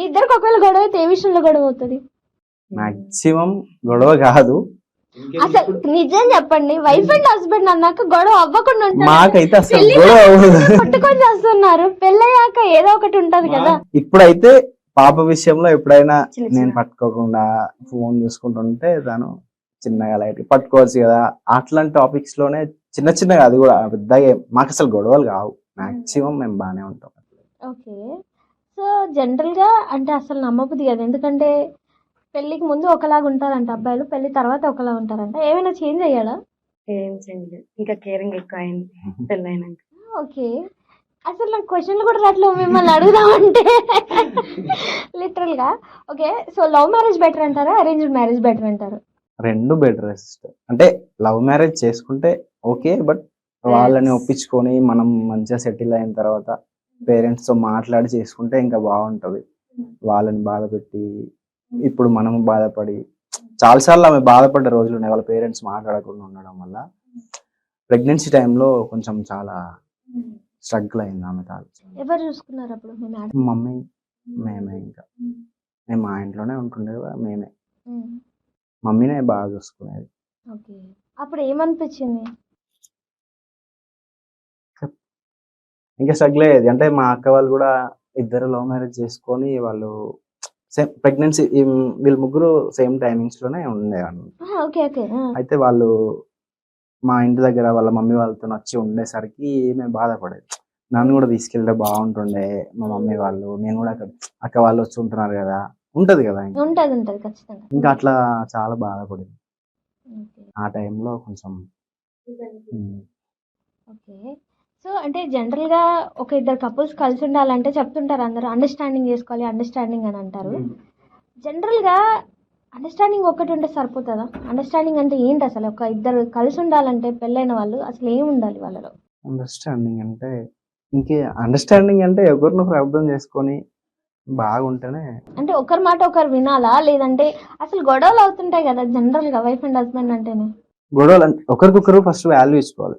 మీ ఇద్దరికి ఒకవేళ గొడవ అయితే ఏ విషయంలో గొడవ అవుతుంది? మాక్సిమం గొడవ కాదు. అసలు నిజం చెప్పండి వైఫ్ అండ్ హస్బెండ్ అన్నాక గొడవ అవ్వకుండా మాకైతే అసలు గొడవ అవ్వదు. కొట్టుకొని చేస్తున్నారు. పెళ్ళయ్యాక ఏదో ఒకటి ఉంటది కదా. ఇప్పుడైతే పాప విషయంలో ఎప్పుడైనా చిన్న నేను. పట్టుకోకుండా ఫోన్ చూసుకుంటుంటే తను చిన్నగా లైట్ పట్టుకోవచ్చు కదా. అట్లాంటి టాపిక్స్లోనే చిన్న చిన్నగా అది కూడా పెద్దగా ఏం- మాకు అసలు గొడవలు కావు. మాక్సిమం మేము బాగానే ఉంటాం. ఓకే. సో జనరల్గా అంటే అసలు నమ్మబుద్ధి కదా. ఎందుకంటే పెళ్ళికి ముందు ఒకలాగా ఉంటారంట అబ్బాయిలు పెళ్ళి తర్వాత ఒకలా ఉంటారంట. ఏమైనా చేంజ్ అయ్యాడా? ఏం ఇంకా కేరింగ్ ఎక్కువ అయింది పెళ్ళైనాక. ఓకే. అసలు నాకు క్వశ్చన్లు కూడా రావట్లేదు మిమ్మల్ని అడుగుదామంటే. లిటరల్గా okay. So love marriage better అంటారా? అరేంజ్డ్ మ్యారేజ్ బెటర్ అంటారు? రెండు బెటర్ సిస్టర్ అంటే లవ్ మ్యారేజ్ చేసుకుంటే ఓకే బట్ వాళ్ళని ఒప్పించుకొని మనం మంచిగా సెటిల్ అయిన తర్వాత పేరెంట్స్తో మాట్లాడి చేసుకుంటే ఇంకా బాగుంటది. వాళ్ళని బాధ పెట్టి ఇప్పుడు మనం బాధపడి చాలాసార్లు ఆమె బాధపడ్డ రోజులు ఉన్నాయి వాళ్ళ పేరెంట్స్ మాట్లాడకుండా ఉండడం వల్ల ప్రెగ్నెన్సీ టైంలో కొంచెం చాలా స్ట్రగుల్ అయింది ఆమె ఎవరు చూసుకున్నారు అప్పుడు మమ్మీ మేమే ఇంకా. మేము మా ఇంట్లోనే ఉంటుండే మేమే. మమ్మీనే బాగా చూసుకునేది. అప్పుడు ఏమనిపించింది? ఇంకా స్ట్రగుల్ అయ్యేది అంటే మా అక్క వాళ్ళు కూడా ఇద్దరు లవ్ మ్యారేజ్ చేసుకొని వాళ్ళు సేమ్ ప్రెగ్నెన్సీ వీళ్ళు ముగ్గురు సేమ్ టైమింగ్స్లోనే ఉండేవాళ్ళు. ఓకే ఓకే అయితే వాళ్ళు మా ఇంటి దగ్గర వాళ్ళ మమ్మీ వాళ్ళతో వచ్చి ఉండేసరికి మేము బాధపడేది. నన్ను కూడా తీసుకెళ్తే బాగుంటుండే మా మమ్మీ వాళ్ళు. నేను కూడా అక్కడ అక్క వాళ్ళు వచ్చి ఉంటున్నారు కదా. ఉంటది కదా ఇంకా. ఉంటది ఉంటది ఖచ్చితంగా. ఇంకా అట్లా చాలా బాధపడింది. ఆ టైంలో కొంచెం ఓకే. సో అంటే జనరల్గా ఒక ఇద్దరు కపుల్స్ కలిసి ఉండాలంటే చెప్తుంటారు అందరూ అండర్స్టాండింగ్ చేసుకోవాలి అండర్స్టాండింగ్ అని అంటారు. జనరల్గా అండర్స్టాండింగ్ ఒకటి ఉంటే సరిపోతుందా? అండర్స్టాండింగ్ అంటే ఏంటి అసలు? ఒక ఇద్దరు కలిసి ఉండాలంటే పెళ్ళైన వాళ్ళు అసలు ఏం ఉండాలి వాళ్ళలో? అండర్స్టాండింగ్ అంటే ఇంకే అండర్స్టాండింగ్ అంటే ఒకరినొకరు అర్థం చేసుకొని బాగుంటేనే అంటే ఒకరి మాట ఒకరు వినాలా? లేదంటే అసలు గొడవలు అవుతుంటాయి కదా జనరల్గా వైఫ్ అండ్ హస్బెండ్ అంటేనే. గొడవలు అంటే ఒకరికొకరు ఫస్ట్ వాల్యూ ఇచ్చుకోవాలి.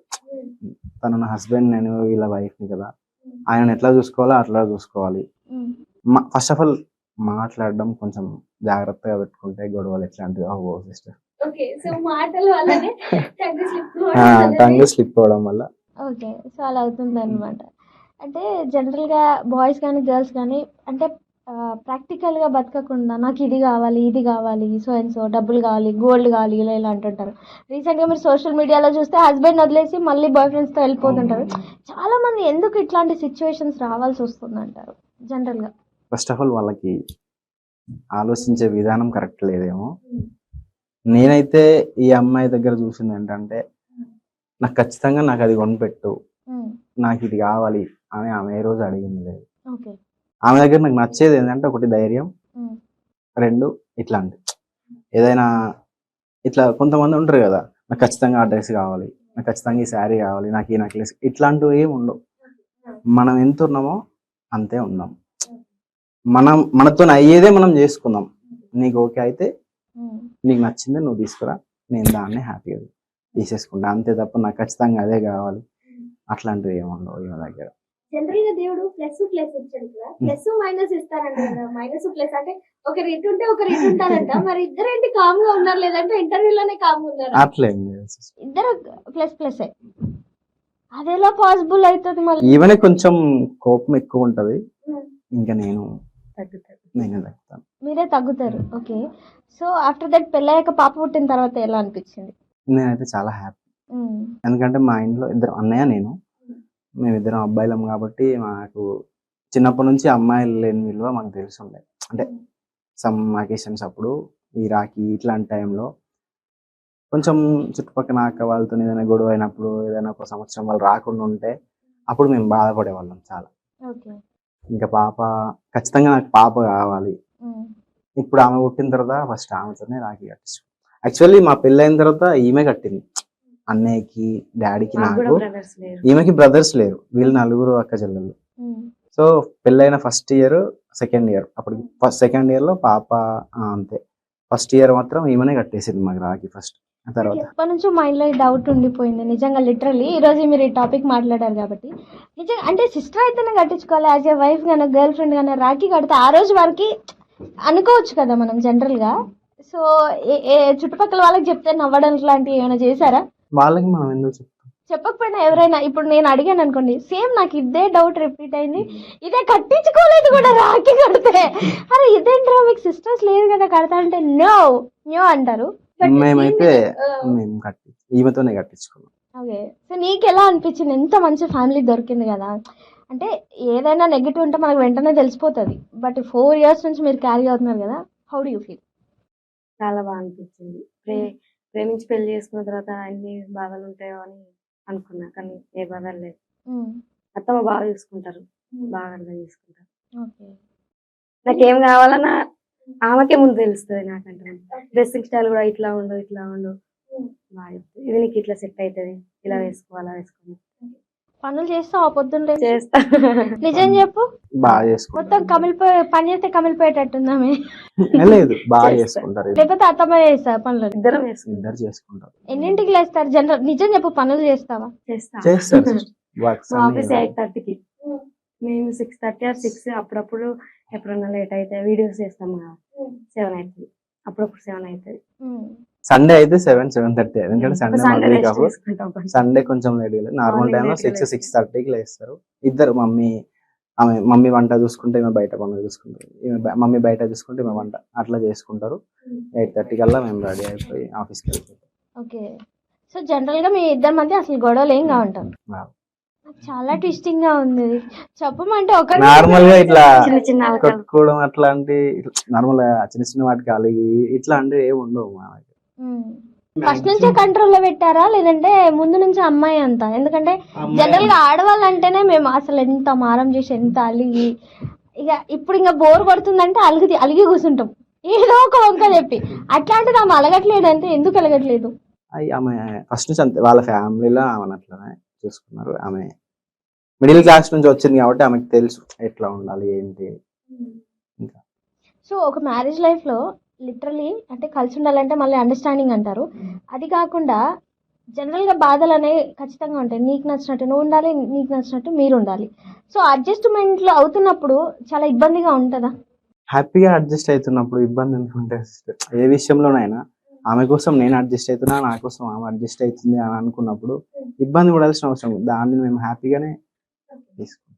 తను నా హస్బెండ్ నేను వీళ్ళ wife ని కదా. ఆయన ఎట్లా చూసుకోవాలో అట్లా చూసుకోవాలి. ఫస్ట్ ఆఫ్ ఆల్ మాట్లాడడం కొంచెం జాగ్రత్తగా పెట్టుకుంటే గొడవలు ఎట్లాంటివి అవ్వవు సిస్టర్ టంగ్ స్లిప్ అవ్వడం వల్ల. ఓకే సో అలా అవుతుంది అనమాట అంటే జనరల్గా బాయ్స్ కానీ గర్ల్స్ కానీ అంటే ప్రాక్టికల్గా బతకకుండా నాకు ఇది కావాలి ఇది కావాలి సో అండ్ సో డబ్బులు కావాలి గోల్డ్ కావాలి ఇలా ఇలా అంటుంటారు. రీసెంట్గా మీరు సోషల్ మీడియాలో చూస్తే హస్బెండ్ వదిలేసి మళ్ళీ బాయ్ ఫ్రెండ్స్తో వెళ్ళిపోతుంటారు. చాలా మంది ఎందుకు ఇట్లాంటి సిచ్యువేషన్స్ రావాల్సి వస్తుంది అంటారు జనరల్గా? ఫస్ట్ ఆఫ్ ఆల్ వాళ్ళకి ఆలోచించే విధానం కరెక్ట్ లేదేమో. నేనైతే ఈ అమ్మాయి దగ్గర చూసింది ఏంటంటే నాకు ఖచ్చితంగా నాకు అది కొనిపెట్టు. నాకు ఇది కావాలి అని ఆమె ఏ రోజు అడిగింది లేదు. ఓకే. ఆమె దగ్గర నాకు నచ్చేది ఏంటంటే ఒకటి ధైర్యం రెండు ఇట్లాంటి. ఏదైనా ఇట్లా కొంతమంది ఉంటారు కదా నాకు ఖచ్చితంగా ఆ డ్రెస్ కావాలి నాకు ఖచ్చితంగా ఈ శారీ కావాలి నాకు ఈ నెక్లెస్ ఇట్లాంటివి ఏమి ఉండవు. మనం ఎంత ఉన్నామో అంతే ఉన్నాం. మనం మనతో అయ్యేదే మనం చేసుకుందాం నీకు ఓకే అయితే నీకు నచ్చిందే నువ్వు తీసుకురా నేను దాన్నే హ్యాపీగా తీసేసుకుంటా. అంతే తప్ప నాకు ఖచ్చితంగా అదే కావాలి. అట్లాంటివి ఏమి ఉండవు ఈమె దగ్గర. జనరల్గా దేవుడు ప్లస్ ప్లస్ ఇచ్చాడు కదా. ప్లస్ మైనస్ ఇస్తారంట కదా. మైనస్ ప్లస్ అంటే ఒకరు ఇటు ఉంటే ఒకరు ఇటు ఉంటారంట. మరి ఇద్దరు ఏంటి కామ్గా ఉన్నారు? లేదంటే ఇంటర్వ్యూలోనే కామ్ ఉన్నారు? అట్లేం. ఇద్దరు ప్లస్ ప్లస్ అదెలా పాసిబుల్ అవుతుంది మళ్ళీ? ఈమెనే కొంచెం కోపం ఎక్కువ ఉంటది. Hmm. ఇంకా నేను తగ్గుతాను. మీరే తగ్గుతారు. ఓకే. సో ఆఫ్టర్ దట్ పెళ్ళయ్యాక పాప పుట్టిన తర్వాత ఎలా అనిపించింది? నేనైతే చాలా హ్యాపీ ఉమ్, ఎందుకంటే మా ఇంట్లో ఇద్దరు అన్నయ్య నేను. మేమిద్దరం అబ్బాయిలం కాబట్టి మాకు చిన్నప్పటి నుంచి అమ్మాయిలు లేని విలువ మాకు తెలిసి ఉండే. అంటే సమ్ అకేషన్స్ అప్పుడు ఈ రాఖీ ఇట్లాంటి టైంలో కొంచెం చుట్టుపక్కల అక్క వాళ్ళతో ఏదైనా గొడవ అయినప్పుడు ఏదైనా ఒక సంవత్సరం వాళ్ళు రాకుండా ఉంటే అప్పుడు మేము బాధపడేవాళ్ళం చాలా. ఇంకా పాప ఖచ్చితంగా నాకు పాప కావాలి. ఇప్పుడు ఆమె పుట్టిన తర్వాత ఫస్ట్ ఆమెతోనే రాఖీ కట్టించు యాక్చువల్లీ మా పెళ్ళైన తర్వాత ఈమె కట్టింది. అన్నయ్యకి డాడీకి నాకు ఈమెకి బ్రదర్స్ లేరు. వీళ్ళు నలుగురు అక్క చెల్లెలు ఉమ్, సో పెళ్ళైన ఫస్ట్ ఇయర్ సెకండ్ ఇయర్ అప్పుడు ఫస్ట్ సెకండ్ ఇయర్లో పాప అంతే. ఫస్ట్ ఇయర్ మాత్రం ఈమెనే కట్టేసింది మాకు రాఖీ ఫస్ట్ తర్వాత ఎప్పటి నుంచో మైండ్లో ఈ డౌట్ ఉండిపోయింది. నిజంగా లిటరల్లీ ఈరోజు మీరు ఈ టాపిక్ మాట్లాడారు కాబట్టి. నిజంగా అంటే సిస్టర్ అయితేనే కట్టించుకోవాలి. యాజ్ ఏ వైఫ్ గానే గర్ల్ ఫ్రెండ్ గానే రాఖీ కడితే ఆ రోజు వరకు అనుకోవచ్చు కదా మనం జనరల్గా సో ఏ ఏ చుట్టుపక్కల వాళ్ళకి చెప్తే నవ్వడం లాంటివి ఏమైనా చేశారా? వాళ్ళకి మనం ఎందుకు చెప్తాం? చెప్పకపోయినా ఎవరైనా ఇప్పుడు నేను అడిగాను అనుకోండి సేమ్ నాకు ఇదే డౌట్ రిపీట్ అయింది ఇదే కట్టించుకోలేదు కూడా రాఖీ కడితే. అరే ఇదేంట్రా మీకు సిస్టర్స్ లేదు కదా కడతా అంటే నో నో అంటారు. మేమైతే మేము కట్టి ఈమెతోనే కట్టించుకున్నాం. ఓకే. సో నీకు ఎలా అనిపించింది? ఎంత మంచి ఫ్యామిలీ దొరికింది కదా. అంటే ఏదైనా నెగిటివ్ ఉంటే మనకు వెంటనే తెలిసిపోతుంది. బట్ ఫోర్ ఇయర్స్ నుంచి మీరు క్యారీ అవుతున్నారు కదా హౌ డూ యూ ఫీల్ చాలా బాగా అనిపించింది. ప్రే ప్రేమించి పెళ్ళి చేసుకున్న తర్వాత అన్ని బాధలు ఉంటాయో అని అనుకున్నా కానీ ఏ బాధలు లేదు అత్తమ్మ బాగా చూసుకుంటారు బాగా అర్థం చేసుకుంటారు. నాకేం కావాలన్నా ఆమెకే ముందు తెలుస్తుంది నాకంటే డ్రెస్సింగ్ స్టైల్ కూడా ఇట్లా ఉండు ఇట్లా ఉండు. బాగా చెప్తుంది. ఇది నీకు ఇట్లా సెట్ అవుతుంది ఇలా వేసుకోవాలా వేసుకోవాలి పనులు చేస్తావు? పొద్దున్న చేస్తా. నిజం చెప్పు. బాగా మొత్తం చేసుకుంటారు కమిలిపోయి పని చేస్తే కమిలిపోయేటట్టుందామే లేదు బాగా. చేసుకుంటారు లేకపోతే అత్తమ్మ చేస్తా పనులు? ఇద్దరం ఇద్దరు చేసుకుంటారు ఎన్నింటికి లేస్తారు? జనరల్ నిజం చెప్పు పనులు చేస్తావా? చేస్తా. చేస్తారు ఆఫీస్ ఎయిట్ థర్టీకి. మేము సిక్స్ థర్టీ ఆర్ సిక్స్ అప్పుడప్పుడు ఎప్పుడన్నా లేట్ అయితే వీడియోస్ చేస్తాం కదా. సెవెన్ అవుతుంది అప్పుడప్పుడు సెవెన్ అవుతుంది సండే అయితే సెవెన్ సెవెన్ థర్టీ ఎందుకంటే సండే మళ్ళీ కొంచెం. సండే కొంచెం లేట్ నార్మల్ టైంలో సిక్స్. సిక్స్ థర్టీకి లేస్తారు. ఇద్దరు మమ్మీ ఆమె మమ్మీ వంట చూసుకుంటే ఈమె బయట పనులు చూసుకుంటారు. ఈమె మమ్మీ బయట చూసుకుంటే ఈమె వంట. అట్లా చేసుకుంటారు. ఎయిట్ థర్టీ కల్లా మేము రెడీ అయిపోయి ఆఫీస్కి వెళ్ళిపోతాం. ఓకే సో జనరల్గా మీ ఇద్దరి మధ్య అసలు గొడవలు ఏం కావుంటాం Wow. చాలా ట్విస్టింగ్గా ఉంది. చెప్పమంటే ఒక నార్మల్గా ఇట్లా చిన్న చిన్న అలకలు కొట్టుకోవడం అట్లాంటి నార్మల్ చిన్న చిన్న వాటికి అలిగి ఇట్లా అంటే ఏమి ఉండవు మనకి ఫస్ట్ నుంచే కంట్రోల్లో పెట్టారా? లేదంటే ముందు నుంచి అమ్మాయి అంతా? ఎందుకంటే జనరల్గా ఆడవాళ్ళు అంటేనే మేము అసలు ఎంత మారం చేసి ఎంత అలిగి ఇక ఇప్పుడు ఇంకా బోర్ కొడుతుందంటే అలిగి అలిగి కూర్చుంటాం. ఏదో ఒక వంక చెప్పి. అట్లాంటిది ఆమె అలగట్లేదు అంటే ఎందుకు అలగట్లేదు? ఆమె ఫస్ట్ నుంచి అంతే. వాళ్ళ ఫ్యామిలీలో ఆమె అట్లనే చూసుకున్నారు. ఆమె మిడిల్ క్లాస్ నుంచి వచ్చింది కాబట్టి ఆమెకు తెలుసు ఎట్లా ఉండాలి ఏంటి. సో ఒక మ్యారేజ్ లైఫ్లో లిటరలీ అంటే కలిసి ఉండాలంటే మళ్ళీ అండర్స్టాండింగ్ అంటారు. అది కాకుండా జనరల్గా బాధలు అనేవి ఖచ్చితంగా ఉంటాయి. నీకు నచ్చినట్టు నువ్వు ఉండాలి నీకు నచ్చినట్టు మీరు ఉండాలి. సో అడ్జస్ట్మెంట్లో అవుతున్నప్పుడు చాలా ఇబ్బందిగా ఉంటుందా? హ్యాపీగా అడ్జస్ట్ అవుతున్నప్పుడు ఇబ్బంది ఎందుకు ఉంటుంది sister? ఏ విషయంలోనైనా ఆమె కోసం నేను అడ్జస్ట్ అవుతున్నా నా కోసం ఆమె అడ్జస్ట్ అవుతుంది అని అనుకున్నప్పుడు ఇబ్బంది పడాల్సిన అవసరం. దాన్ని మేము హ్యాపీగానే తీసుకుంటాం.